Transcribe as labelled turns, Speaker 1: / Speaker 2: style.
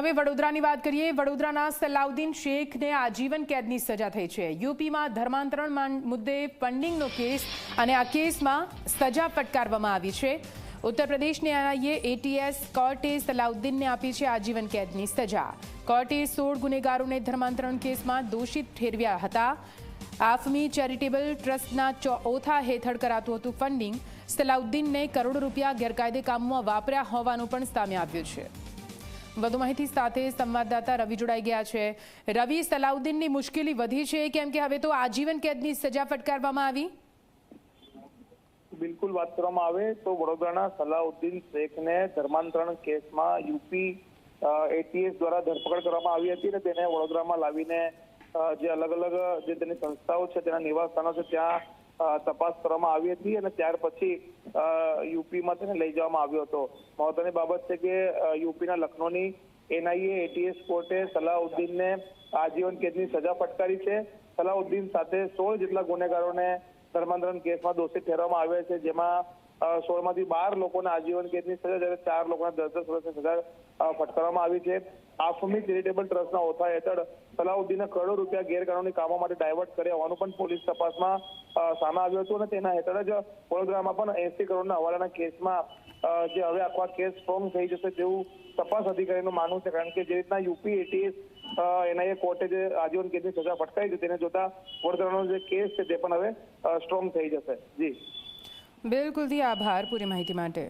Speaker 1: હવે વડોદરાની વાત કરીએ, વડોદરાના સલાઉદ્દીન શેખને આજીવન કેદની સજા થઈ છે. યુપીમાં ધર્માંતરણ મુદ્દે ફંડિંગનો કેસ અને આ કેસમાં સજા ફટકારવામાં આવી છે. ઉત્તર પ્રદેશ ન્યાયાલયે એટીએસ કોર્ટે સલાઉદ્દીનને આપી છે આજીવન કેદની સજા. કોર્ટે સોળ ગુનેગારોને ધર્માંતરણ કેસમાં દોષિત ઠેરવ્યા હતા. આફમી ચેરિટેબલ ટ્રસ્ટના ચોથા હેઠળ કરાતું હતું ફંડિંગ સલાઉદ્દીનને કરોડો રૂપિયા ગેરકાયદે કામમાં વાપર્યા હોવાનું પણ સામે આવ્યું છે. વધુ માહિતી સાથે સંવાદદાતા રવિ જોડાઈ ગયા છે. રવિ, સલાઉદ્દીનની મુશ્કેલી વધી છે, કેમ કે હવે તો આજીવન કેદની સજા ફટકારવામાં આવી?
Speaker 2: બિલકુલ વાત કરવામાં આવે તો વડોદરાના સલાઉદ્દીન શેખને ધર્માંતરણ કેસમાં યુપી એટીએસ દ્વારા ધરપકડ કરવામાં આવી હતી અને તેને વડોદરામાં લાવીને જે અલગ અલગ, જે તેની સંસ્થાઓ છે, તેના નિવાસ સ્થાનો છે, ત્યાં તપાસ કરવામાં આવી હતી અને ત્યાર પછી યુપીમાં તેને લઈ જવામાં આવ્યો હતો. મહત્વની બાબત છે કે યુપીના લખનૌની એનઆઈએ, એટીએસ કોર્ટે સલાઉદ્દીનને આજીવન કેદની સજા ફટકારી છે. સલાઉદ્દીન સાથે સોળ જેટલા ગુનેગારોને ધર્માંતરણ કેસમાં દોષિત ઠેરવામાં આવ્યા છે, જેમાં સોળમાંથી બાર લોકોને આજીવન કેદની સજા જ્યારે ચાર લોકોને દસ દસ વર્ષની સજા ફટકારવામાં આવી છે. આફમી ચેરિટેબલ ટ્રસ્ટના ઓથા હેઠળ સલાઉદ્દીને કરોડો રૂપિયા ગેરકાનૂની કામો માટે ડાયવર્ટ કર્યા હોવાનું પણ પોલીસ તપાસમાં સામે આવ્યું હતું અને તેના હેઠળ જ વડોદરામાં પણ એસી કરોડના હવાલાના કેસમાં જે હવે આખો કેસ સ્ટ્રોંગ થઈ જશે તેવું તપાસ અધિકારીનું માનવું છે. કારણ કે જે રીતના યુપી એટીએસ એનઆઈએ કોર્ટે જે આજીવન કેસની સજા ફટકારી છે, તેને જોતા વડોદરાનો જે કેસ છે તે પણ હવે સ્ટ્રોંગ થઈ જશે. જી.
Speaker 1: બિલકુલથી આભાર પૂરી માહિતી માટે.